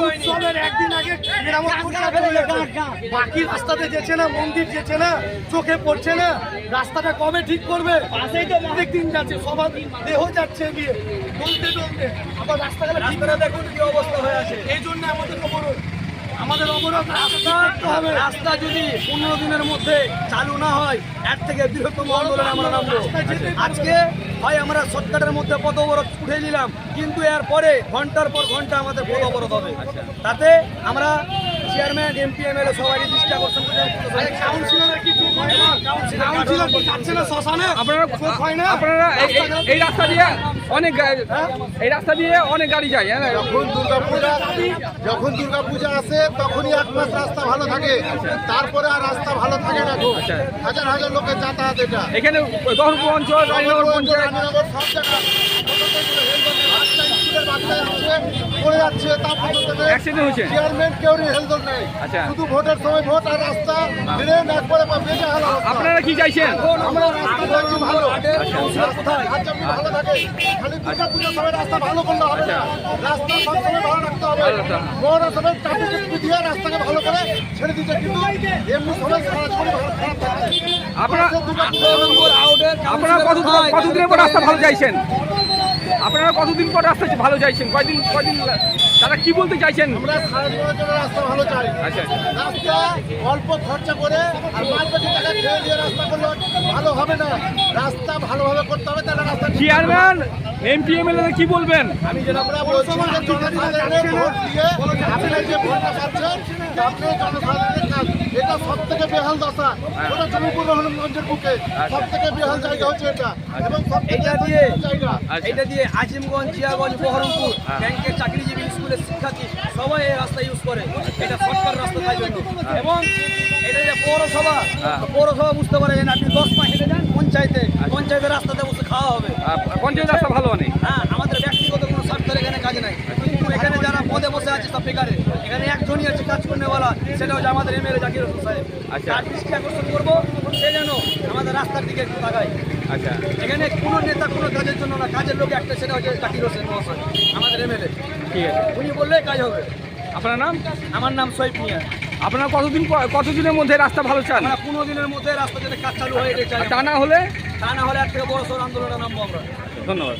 উৎসবের একদিন আগে বাকি রাস্তাতে যেছে না মন্দির যেছে না চোখে পড়ছে না রাস্তাটা কবে ঠিক করবে? অনেক দিন যাচ্ছে সবার দেহ যাচ্ছে গিয়ে। বলতে বলতে আবার রাস্তাটা ঠিক দেখুন কি অবস্থা হয়ে আছে। এই জন্য আমাদের অবরোধ আমাদের অবরোধ রাস্তা হবে। রাস্তা যদি পনেরো দিনের মধ্যে চালু না হয় এর থেকে বৃহত্তম আন্দোলন আমরা নামবো। আজকে হয় আমরা সরকারের মধ্যে পথ অবরোধ উঠে নিলাম কিন্তু এর পরে ঘণ্টার পর ঘণ্টা আমাদের পথ অবরোধ হবে। তাতে আমরা চেয়ারম্যান এমপি এমএলএ সবাই দৃষ্টি আকর্ষণ কাউন্সিলর কিছু কাউন্সিলর কি যাচ্ছে না শ্মশানে? আপনারা হয় না? আপনারা এই- রাস্তা দিয়ে অনেক গা- এই রাস্তা দিয়ে অনেক গাড়ি যায় হ্যাঁ? যখন দুর্গাপূজা যখন দুর্গাপূজা আসে তখনই এক মাস রাস্তা ভালো থাকে। তারপরে আর রাস্তা ভালো থাকে না গো। আচ্ছা। হাজার হাজার লোকের যাতায়াত এটা। এখানে দহরপুর অঞ্চল রানীনগর পঞ্চায়েত সব পড়ে যাচ্ছে হয়েছে। চেয়ারম্যান কেউ হেলদোল নেই। আচ্ছা। শুধু ভোটের সময় ভোট আর রাস্তা ড্রেন একবারে বেজে হাল আপনারা কি চাইছেন? আমরা রাস্তা চাইছি ভালো। ভালো? থাকে। খালি দুর্গা পুজোর সময় রাস্তা ভালো করলে হবে না। রাস্তা সবসময় ভালো রাখতে হবে। ট্রাফিক দিয়ে রাস্তাকে ভালো করে ছেড়ে দিচ্ছে কিন্তু এমনি সময় সারা জীবন ভালো খারাপ থাকে। আপনারা কত রাস্তা ভালো চাইছেন? আপনারা কতদিন পর রাস্তা ভালো চাইছেন? কয়দিন কয়দিন তারা কি বলতে চাইছেন? আমরা সারা জীবনের জন্য রাস্তা ভালো চাই। আচ্ছা রাস্তা অল্প খরচা করে আর পাঁচ কোটি টাকা খেয়ে দিয়ে রাস্তা করলে ভালো হবে না। রাস্তা ভালোভাবে করতে হবে তাহলে রাস্তা। চেয়ারম্যান এমপি এমএলএ কি বলবেন? আমি যেটা আমরা বলছি জনসাধারণের ভোট দিয়ে আপনারা যে ভোটটা পাচ্ছেন আপনি জনসাধারণের কাজ এটা সব থেকে বেহাল দশা। ওটা জমিপুর রহনগঞ্জের বুকে। সব থেকে বেহাল জায়গা হচ্ছে এটা। এবং সব থেকে দিয়ে- জায়গা। আচ্ছা। এটা দিয়ে আজিমগঞ্জ জিয়াগঞ্জ বহরমপুর ব্যাংকের চাকরিজীবী স্কুলের শিক্ষার্থী সবাই এই রাস্তা ইউজ করে। এটা সরকার রাস্তা তাই জন্য। এবং এটা যে পৌরসভা হ্যাঁ। পৌরসভা বুঝতে পারে আপনি দশ পা হেঁটে যান পঞ্চায়েতে পঞ্চায়েতের রাস্তাতে বসে খাওয়া হবে। পঞ্চায়েত রাস্তা ভালো নেই হ্যাঁ আমাদের ব্যক্তিগত কোনো স্বার্থের এখানে কাজ নাই কিন্তু এখানে যারা পদে বসে আছে সব বেকারে। এখানে একজনই আছে কাজ করনেওয়ালা সেটা হচ্ছে আমাদের এমএলএ জাকির হোসেন সাহেব। আচ্ছা। দৃষ্টি আকর্ষণ করব? সে যেন আমাদের রাস্তার দিকে একটু তাকায়। আচ্ছা। এখানে কোনো নেতা কোনো কাজের জন্য না কাজের লোক একটা সেটা হচ্ছে জাকির হোসেন মহাশয় আমাদের এমএলএ ঠিক আছে। উনি বললেই কাজ হবে। আপনার নাম? আমার নাম সৈফ মিয়া। আপনার কতদিন কতদিনের মধ্যে রাস্তা ভালো চান? পনেরো দিনের মধ্যে রাস্তা যাতে কাজ চালু হয়ে যায় আর তা না হলে? তা না হলে এক থেকে বড় সড় আন্দোলনে নামবো আমরা। ধন্যবাদ।